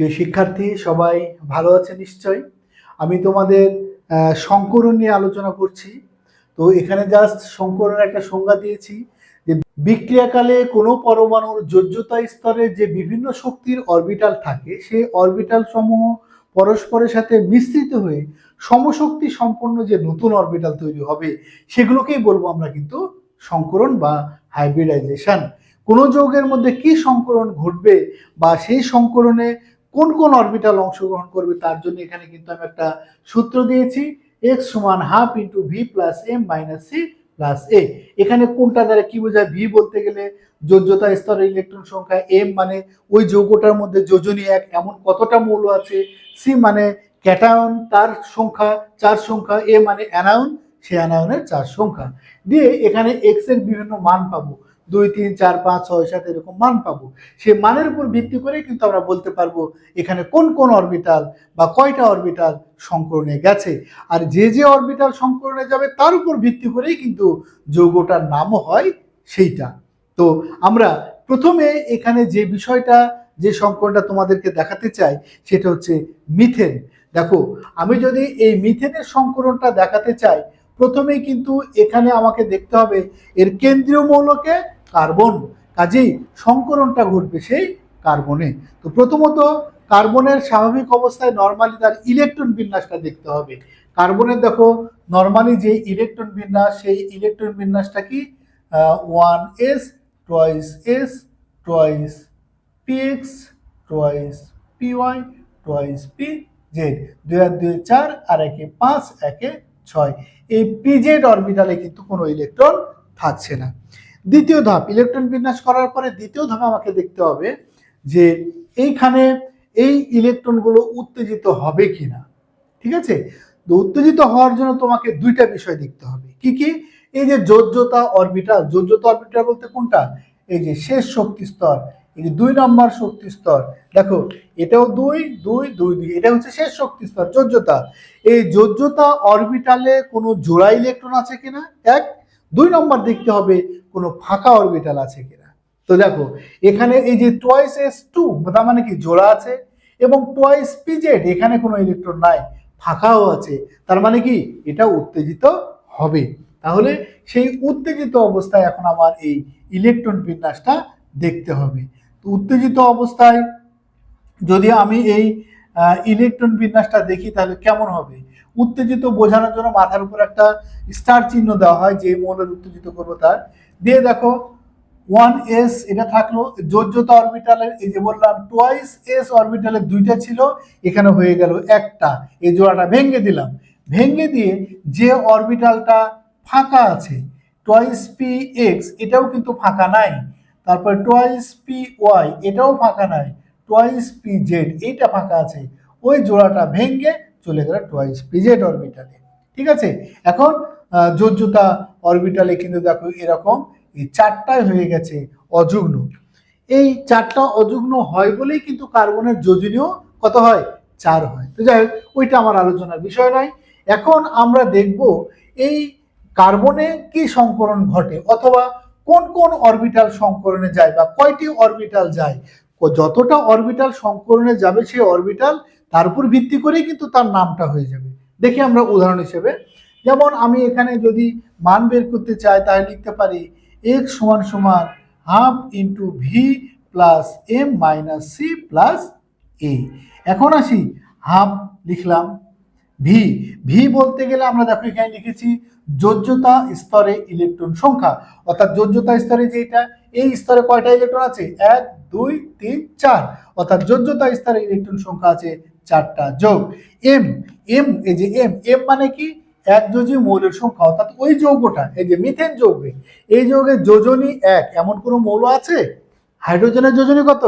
প্রিয় শিক্ষার্থী, সবাই ভালো আছে নিশ্চয়? আমি তোমাদের সংকরণ নিয়ে আলোচনা করছি। তো এখানে জাস্ট সংকরণের একটা সংজ্ঞা দিয়েছি যে বিক্রিয়াকালে কোনো পরমাণুর যোজ্যতা স্তরে যে বিভিন্ন শক্তির অরবিটাল থাকে, সেই অরবিটাল সমূহ পরস্পরের সাথে মিশ্রিত হয়ে সমশক্তি সম্পন্ন যে নতুন অরবিটাল তৈরি হবে, সেগুলোকেই বলব আমরা কিন্তু সংকরণ বা হাইব্রিডাইজেশন কোনো যৌগের মধ্যে কি সংকরণ ঘটবে বা সেই সংকরণে কোন কোন অরবিটাল অংশগ্রহণ করবে তার জন্য এখানে কিন্তু আমি একটা সূত্র দিয়েছি এক্স সমান half into v plus m minus c plus a এখানে কোনটা দ্বারা কি বোঝায়? ভি বলতে গেলে যোজ্যতা স্তরের ইলেকট্রন সংখ্যা এম মানে ওই যৌগটার মধ্যে যোজনী এক, এমন কতটা মৌল আছে? সি মানে ক্যাটায়ন তার সংখ্যা চার সংখ্যা এ মানে অ্যানায়ন সে অ্যানায়নের চার সংখ্যা। দিয়ে এখানে এক্সের বিভিন্ন মান পাবো। দুই, তিন, চার, পাঁচ, ছয়, সাত এরকম মান পাবো। সে মানের উপর ভিত্তি করে কিন্তু আমরা বলতে পারব এখানে কোন কোন অরবিটাল বা কয়টা অরবিটাল সংকরণে গেছে। আর যে যে অরবিটাল সংকরণে যাবে তার উপর ভিত্তি করেই কিন্তু যৌগটার নামও হয় সেইটা। তো আমরা প্রথমে এখানে যে বিষয়টা, যে সংকরণটা তোমাদেরকে দেখাতে চাই, সেটা হচ্ছে মিথেন। দেখো, আমি যদি এই মিথেনের সংকরণটা দেখাতে চাই, প্রথমেই কিন্তু এখানে আমাকে দেখতে হবে এর কেন্দ্রীয় মৌলকে কার্বন। কাজেই সংকরণটা ঘটবে সেই কার্বনে। তো প্রথমত কার্বনের স্বাভাবিক অবস্থায় নর্মালি তার ইলেকট্রন বিন্যাসটা দেখতে হবে। কার্বনের দেখো নর্মালি যে ইলেকট্রন বিন্যাস, সেই ইলেকট্রন বিন্যাসটা কি? One s twice s twice p x twice p y twice p z দুই আর দুই চার, আর একে পাঁচ, একে ছয়। এই পিজেড অরবিটালে কিন্তু কোনো ইলেকট্রন থাকছে না। দ্বিতীয় ধাপ ইলেকট্রন বিন্যাস করার পরে দ্বিতীয় ধাপ আমাকে দেখতে হবে যে এইখানে এই ইলেকট্রনগুলো উত্তেজিত হবে কিনা। ঠিক আছে? তো উত্তেজিত হওয়ার জন্য তোমাকে দুইটা বিষয় দেখতে হবে। কি কি? এই যে যোজ্যতা অরবিটাল যোজ্যতা অরবিটাল বলতে কোনটা? এই যে শেষ শক্তি স্তর, এই যে দুই নম্বর শক্তি স্তর। দেখো, এটাও দুই দুই দুই দুই, এটা হচ্ছে শেষ শক্তি স্তর যোজ্যতা এই যোজ্যতা অরবিটালে কোনো জোড়া ইলেকট্রন আছে কিনা? এক দুই নম্বর দেখতে হবে কোনো ফাঁকা অরবিটাল আছে কিনা। তো দেখো, এখানে এই যে টোয়াইস এস টু তার মানে কি জোড়া আছে এবং টোয়াইস পিজেড এখানে কোনো ইলেকট্রন নাই, ফাঁকাও আছে, তার মানে কি এটা উত্তেজিত হবে। তাহলে সেই উত্তেজিত অবস্থায় এখন আমার এই ইলেকট্রন বিন্যাসটা দেখতে হবে। তো উত্তেজিত অবস্থায় যদি আমি এই ইলেকট্রন বিন্যাসটা দেখি তাহলে কেমন হবে? উত্তেজিত বোঝানোর জন্য মাথার উপর একটা স্টার চিহ্ন দেওয়া হয়, যে মৌলের উত্তেজিত করব তার। দিয়ে দেখো ওয়ান এস এটা থাকল যোজ্যতা অরবিটালের এই যে বললাম টোয়াইস এস অরবিটালের দুইটা ছিল, এখানে হয়ে গেল একটা। এই জোড়াটা ভেঙে দিলাম। ভেঙে দিয়ে যে অরবিটালটা ফাঁকা আছে টোয়াইস পি এক্স এটাও কিন্তু ফাঁকা নাই। তারপর টোয়াইস পি ওয়াই এটাও ফাঁকা নাই। টোয়াইস পি জেড এইটা ফাঁকা আছে। ওই জোড়াটা ভেঙে চলে গেল টোয়াইস পি জেড অরবিটালে ঠিক আছে? এখন যোজ্যতা অরবিটালে কিন্তু দেখো এরকম, এই চারটায় হয়ে গেছে অযুগ্ন। এই চারটা অযুগ্ন হয় বলেই কিন্তু কার্বনের যোজনীয় কত হয়? চার হয়। তো যাই হোক, ওইটা আমার আলোচনার বিষয় নয়। এখন আমরা দেখব এই কার্বনে কি সংকরণ ঘটে, অথবা কোন কোন অরবিটাল সংকরণে যায় বা কয়টি অরবিটাল যায়। যতটা অরবিটাল সংকরণে যাবে সেই অরবিটাল তার উপর ভিত্তি করেই কিন্তু তার নামটা হয়ে যাবে। দেখি আমরা উদাহরণ হিসেবে, যেমন আমি এখানে যদি মান বের করতে চাই, তাহলে লিখতে পারি এক্স সমান সমান half into v plus m minus c plus a এখন আসি হাফ লিখলাম। ভি ভি বলতে গেলে আমরা দেখো এখানে লিখেছি যোজ্যতা স্তরে ইলেকট্রন সংখ্যা। অর্থাৎ যোজ্যতা স্তরে যেটা এই স্তরে কয়টা ইলেকট্রন আছে? এক, দুই, তিন, চার। অর্থাৎ যোজ্যতা স্তরে ইলেকট্রন সংখ্যা আছে চারটা যোগ। এম এম এই যে এম এম মানে কি? এক যোজী মৌলের সংখ্যা। অর্থাৎ ওই যৌগটা, এই যে মিথেন যৌগে, এই যৌগে যোজনী এক। এমন কোনো মৌল আছে? হাইড্রোজেনের যোজনী কত?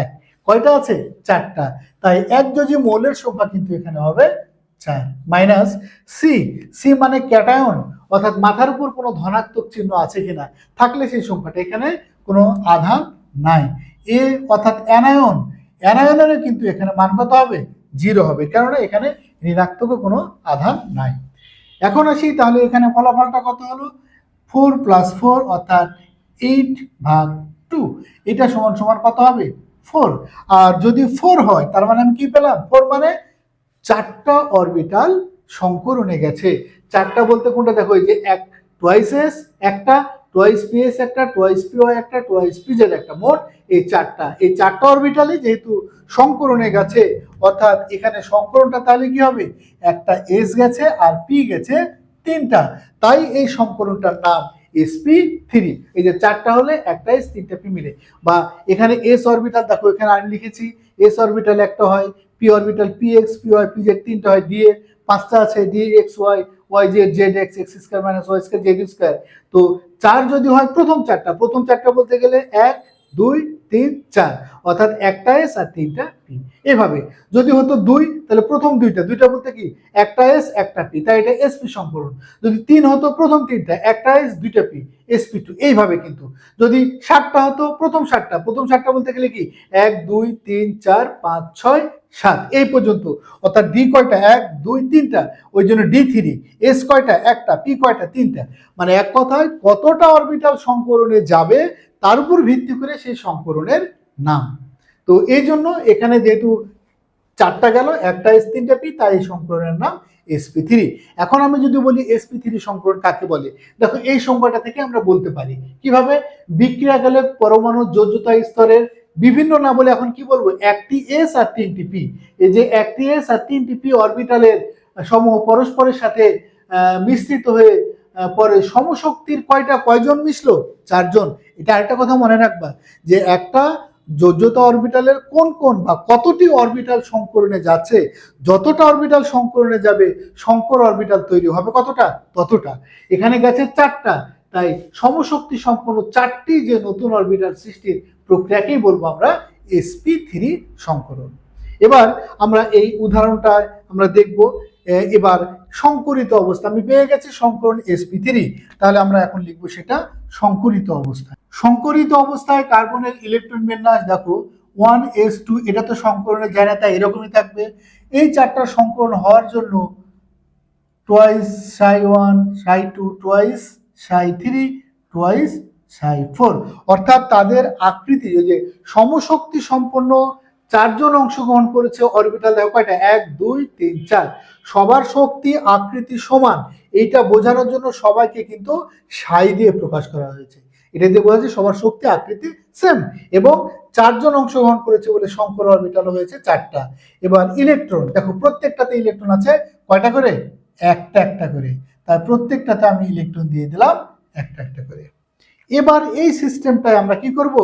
এক। কয়টা আছে? চারটা। তাই এক যোজী মৌলের সংখ্যা কিন্তু এখানে হবে চার মাইনাস সি সি মানে ক্যাটায়ন, অর্থাৎ মাথার উপর কোনো ধনাত্মক চিহ্ন আছে কিনা, থাকলে সেই সংখ্যাটা এখানে কোনো আধান নাই। এ অর্থাৎ অ্যানায়ন অ্যানায়নের কিন্তু এখানে মান কত হবে? জিরো হবে, কেননা এখানে ঋণাত্মক কোনো আধান নাই। এখন আসি তাহলে এখানে ফলাফলটা কত হলো? ফোর প্লাস ফোর অর্থাৎ এইট ভাগ টু এটা সমান সমান কত হবে? ফোর আর যদি ফোর হয়, তার মানে আমি কি পেলাম? ফোর মানে চারটা অরবিটাল সংকরণে গেছে। চারটা বলতে কোনটা? দেখো, এই যে এক টোয়াইস এস একটা টোয়াইস পি এস একটা টোয়াইস পি ওয়াই একটা টোয়াইস পি জেড একটা মোট এই চারটা। এই চারটা অরবিটালে যেহেতু সংকরণে গেছে, অর্থাৎ এখানে সংকরণটা তাহলে কি হবে? একটা এস গেছে আর পি গেছে তিনটা। তাই এই সংকরণটার নাম এসপি থ্রি এই যে চারটা হলে একটা এস তিনটা পি মিলে। বা এখানে এস অরবিটাল দেখো, এখানে আমি লিখেছি এস অরবিটাল একটা হয় p orbital p x p y p z তিনটা হয় ডিএ পাঁচটা আছে d x y y z z x x square minus y square z square তো চার যদি হয় প্রথম চারটা প্রথম চারটা বলতে গেলে এক, দুই তিন, চার। অর্থাৎ একটা এস আর তিনটা পি। এভাবে যদি হতো দুই, তাহলে প্রথম দুইটা। দুইটা বলতে কি? একটা এস, একটা পি। তাই এটা এসপি সংকরণ যদি তিন হতো প্রথম তিনটা, একটা এস, দুইটা পি এসপি টু এইভাবে কিন্তু। যদি ষাটটা হতো, প্রথম ষাটটা প্রথম ষাটটা বলতে গেলে কি? এক, দুই, তিন, চার, পাঁচ, ছয়, সাত। এই পর্যন্ত। অর্থাৎ ডি কয়টা? এক, দুই, তিনটা। ওই জন্য ডি থ্রি। এস কয়টা? একটা। পি কয়টা? তিনটা। মানে এক কথায় কতটা অরবিটাল সংকরণে যাবে, তার উপর ভিত্তি করে সেই সংকরণের নাম। তো এই জন্য এখানে যেহেতু চারটা গেল, একটা এস তিনটা পি তাই এই সংকরণের নাম এসপি থ্রি এখন আমি যদি বলি এসপি থ্রি সংকরণ কাকে বলে? দেখো, এই সংখ্যাটা থেকে আমরা বলতে পারি। কীভাবে? বিক্রিয়া বিক্রিয়াকালে পরমাণু যোজ্যতা স্তরের বিভিন্ন না বলে এখন কি বলব? একটি এস আর তিনটি পি এই যে একটি এস আর তিনটি পি অরবিটালের সমূহ পরস্পরের সাথে মিশ্রিত হয়ে পরে সমশক্তির কয়টা, কয়জন মিশলো? চারজন। এটা আরেকটা কথা মনে রাখবা যে একটা যোজ্যতা অরবিটালের কোন কোন বা কতটি অরবিটাল সংকরণে যাচ্ছে, যতটা অরবিটাল সংকরণে যাবে, সংকর অরবিটাল তৈরি হবে কতটা? ততটা। এখানে গেছে চারটা। তাই সমশক্তি সম্পন্ন চারটি যে নতুন অরবিটাল সৃষ্টির প্রক্রিয়াকেই বলব আমরা এসপি থ্রি সংকরণ। এবার আমরা এই উদাহরণটা আমরা দেখব এবার সংকরিত অবস্থা, আমি পেয়ে গেছি সংকরণ এসপি থ্রি তাহলে আমরা এখন লিখব সেটা সংকরিত অবস্থা। সংকরিত অবস্থায় কার্বনের ইলেকট্রন বিন্যাস, দেখো ওয়ান এস টু এটা তো সংকরণের না তাই এরকমই থাকবে। এই চারটা সংকরণ হওয়ার জন্য twice psi one psi two twice psi three twice psi four অর্থাৎ তাদের আকৃতি যে সমশক্তি সম্পন্ন চারজন অংশগ্রহণ করেছে অরবিটাল দেখো কয়টা? এক, দুই, তিন, চার। সবার শক্তি, আকৃতি সমান। এইটা বোঝানোর জন্য সবাইকে কিন্তু সাই দিয়ে প্রকাশ করা হয়েছে। এটা দিয়ে বোঝা সবার শক্তি, আকৃতি সেম এবং চারজন অংশগ্রহণ করেছে বলে শঙ্কর অরবিটাল হয়েছে চারটা। এবার ইলেকট্রন দেখো প্রত্যেকটাতে ইলেকট্রন আছে কয়টা করে? একটা একটা করে। তার প্রত্যেকটাতে আমি ইলেকট্রন দিয়ে দিলাম একটা একটা করে। এবার এই সিস্টেমটায় আমরা কি করব?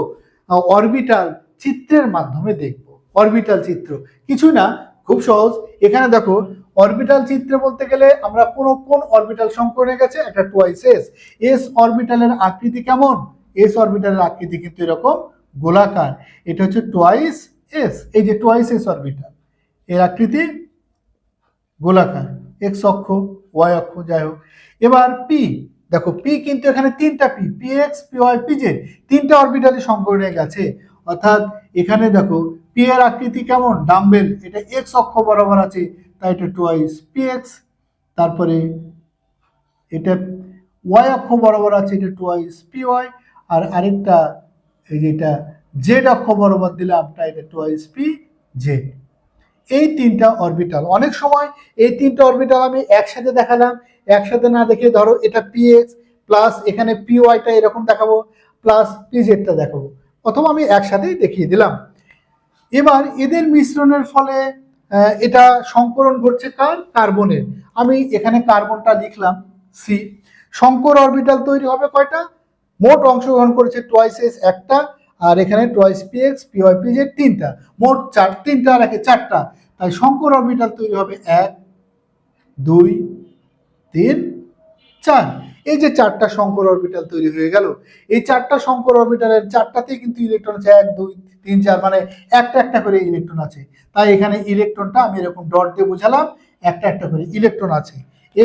অরবিটাল চিত্রের মাধ্যমে দেখব। অরবিটাল চিত্র। কিছু না, খুব সহজ। এখানে দেখো, অরবিটাল চিত্র বলতে গেলে আমরা কোন কোন অরবিটাল সংকরণে গেছে? একটা টোয়াইস এস এস অরবিটালের আকৃতি কেমন? এস অরবিটালের আকৃতি কিন্তু এরকম গোলাকার। এটা হচ্ছে টোয়াইস এস এই যে টোয়াইস এস অরবিটাল, এর আকৃতি গোলাকার। এক্স অক্ষ ওয়াই অক্ষ, যাই হোক। এবার পি দেখো পি কিন্তু এখানে তিনটা p p x p y p z তিনটা অরবিটালি সংকরণে গেছে। অর্থাৎ এখানে দেখো পি এর আকৃতি কেমন? ডাম্বেল এটা এক্স অক্ষ বরাবর আছে, তাই এটা টোয়াইস পি এক্স তারপরে এটা ওয়াই অক্ষ বরাবর আছে, এটা টোয়াইস পি ওয়াই আর আরেকটা এই যেটা জেড অক্ষ বরাবর দিলাম, তাই এটা টোয়াইস পি জেড এই তিনটা অরবিটাল অনেক সময় এই তিনটা অরবিটাল আমি একসাথে দেখালাম, একসাথে না দেখে ধরো এটা পি এক্স প্লাস এখানে পি ওয়াইটা এরকম দেখাবো প্লাস পি জেডটা দেখাবো। অথবা আমি একসাথেই দেখিয়ে দিলাম। এবার এদের মিশ্রণের ফলে এটা সংকরণ ঘটছে কার? কার্বনের। আমি এখানে কার্বনটা লিখলাম সি সংকর অরবিটাল তৈরি হবে কয়টা? মোট অংশগ্রহণ করেছে টোয়াইস এস একটা, আর এখানে twice p x p y p z তিনটা। মোট চার, তিনটা আর একে চারটা। তাই সংকর অরবিটাল তৈরি হবে এক, দুই, তিন, চার। এই যে চারটা শঙ্কর অরবিটাল তৈরি হয়ে গেল, এই চারটা শঙ্কর অরবিটালের চারটাতেই কিন্তু ইলেকট্রন আছে, এক, দুই, তিন, চার মানে একটা একটা করে ইলেকট্রন আছে। তাই এখানে ইলেকট্রনটা আমি এরকম ডট দিয়ে বোঝালাম, একটা একটা করে ইলেকট্রন আছে। এ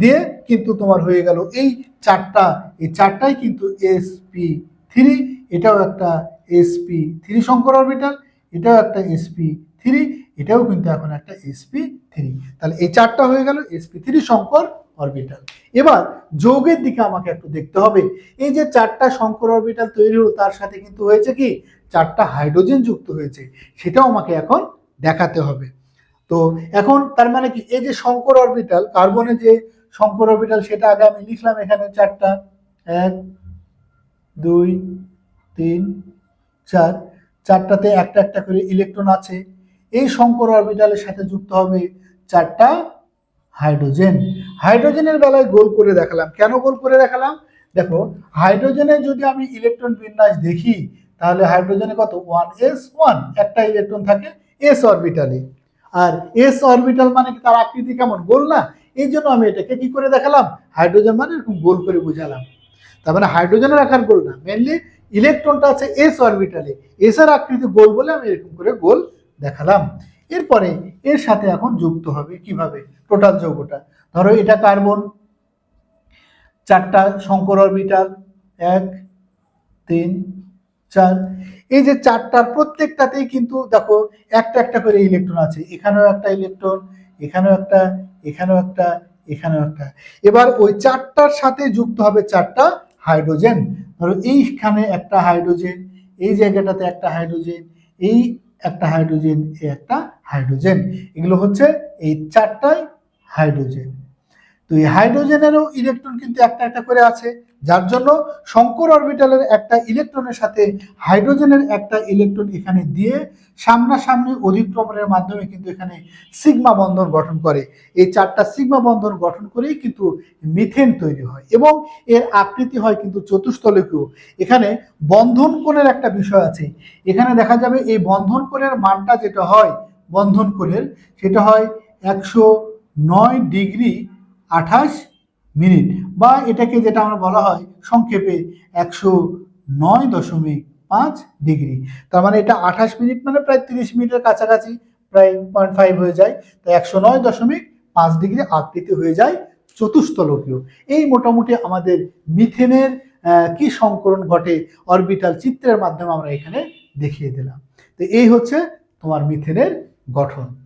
দিয়ে কিন্তু তোমার হয়ে গেল এই চারটা, এই চারটাই কিন্তু এসপি থ্রি এটাও একটা এসপি থ্রি শঙ্কর অরবিটাল এটাও একটা এসপি থ্রি এটাও কিন্তু এখন একটা এসপি থ্রি তাহলে এই চারটা হয়ে গেল এসপি থ্রি সংকর অরবিটাল এবার যৌগের দিকে আমাকে একটু দেখতে হবে। এই যে চারটা শঙ্কর অরবিটাল তৈরি হলো, তার সাথে কিন্তু হয়েছে কি? চারটা হাইড্রোজেন যুক্ত হয়েছে। সেটাও আমাকে এখন দেখাতে হবে। তো এখন তার মানে কি? এই যে শঙ্কর অরবিটাল কার্বনের যে শঙ্কর অরবিটাল সেটা আগে আমি লিখলাম এখানে চারটা। এক, দুই, তিন, চার। চারটাতে একটা একটা করে ইলেকট্রন আছে। এই শঙ্কর অরবিটালের সাথে যুক্ত হবে চারটা হাইড্রোজেন। হাইড্রোজেনের বেলায় গোল করে দেখালাম। কেন গোল করে দেখালাম? দেখো হাইড্রোজেনের যদি আমি ইলেকট্রন বিন্যাস দেখি, তাহলে হাইড্রোজেনে কত? One S one. একটা ইলেকট্রন থাকে এস অরবিটালে। আর এস অরবিটাল মানে কি? তার আকৃতি কেমন? গোল না? এই জন্য আমি এটাকে কি করে দেখালাম? হাইড্রোজেন মানে এরকম গোল করে বুঝালাম। তার মানে হাইড্রোজেনের আকার গোল না। মেনলি ইলেকট্রনটা আছে এস অরবিটালে। এস এর আকৃতি গোল বলে আমি এরকম করে গোল দেখালাম। এরপরে এর সাথে এখন যুক্ত হবে কীভাবে? টোটাল যৌগটা। ধরো এটা কার্বন, চারটা শঙ্কর অরবিটাল এক, তিন, চার। এই যে চারটার প্রত্যেকটাতেই কিন্তু দেখো একটা একটা করে ইলেকট্রন আছে। এখানেও একটা ইলেকট্রন এখানেও একটা এখানেও একটা এখানেও একটা। এবার ওই চারটার সাথে যুক্ত হবে চারটা হাইড্রোজেন। ধরো এইখানে একটা হাইড্রোজেন, এই জায়গাটাতে একটা হাইড্রোজেন, এই একটা হাইড্রোজেন একটা হাইড্রোজেন। এগুলো হচ্ছে এই চারটাই হাইড্রোজেন। তো এই হাইড্রোজেনেরও ইলেকট্রন কিন্তু একটা একটা করে আছে, যার জন্য শঙ্কর অরবিটালের একটা ইলেকট্রনের সাথে হাইড্রোজেনের একটা ইলেকট্রন এখানে দিয়ে সামনাসামনি অধিক্রমণের মাধ্যমে কিন্তু এখানে সিগমা বন্ধন গঠন করে। এই চারটা সিগমা বন্ধন গঠন করেই কিন্তু মিথেন তৈরি হয় এবং এর আকৃতি হয় কিন্তু চতুস্তলকীয় এখানে বন্ধন কোণের একটা বিষয় আছে। এখানে দেখা যাবে এই বন্ধন কোণের মানটা যেটা হয় বন্ধন কোণের সেটা হয় একশো নয় ডিগ্রি আঠাশ মিনিট বা এটাকে যেটা আমরা বলা হয় সংক্ষেপে একশো নয় দশমিক পাঁচ ডিগ্রি। তার মানে এটা আঠাশ মিনিট মানে প্রায় তিরিশ মিনিটের কাছাকাছি, প্রায় পয়েন্ট ফাইভ হয়ে যায়। তো একশো নয় দশমিক পাঁচ ডিগ্রি আকৃতি হয়ে যায় চতুস্তলকীয় এই মোটামুটি আমাদের মিথেনের কি সংকরণ ঘটে অরবিটাল চিত্রের মাধ্যমে আমরা এখানে দেখিয়ে দিলাম। তো এই হচ্ছে তোমার মিথেনের গঠন।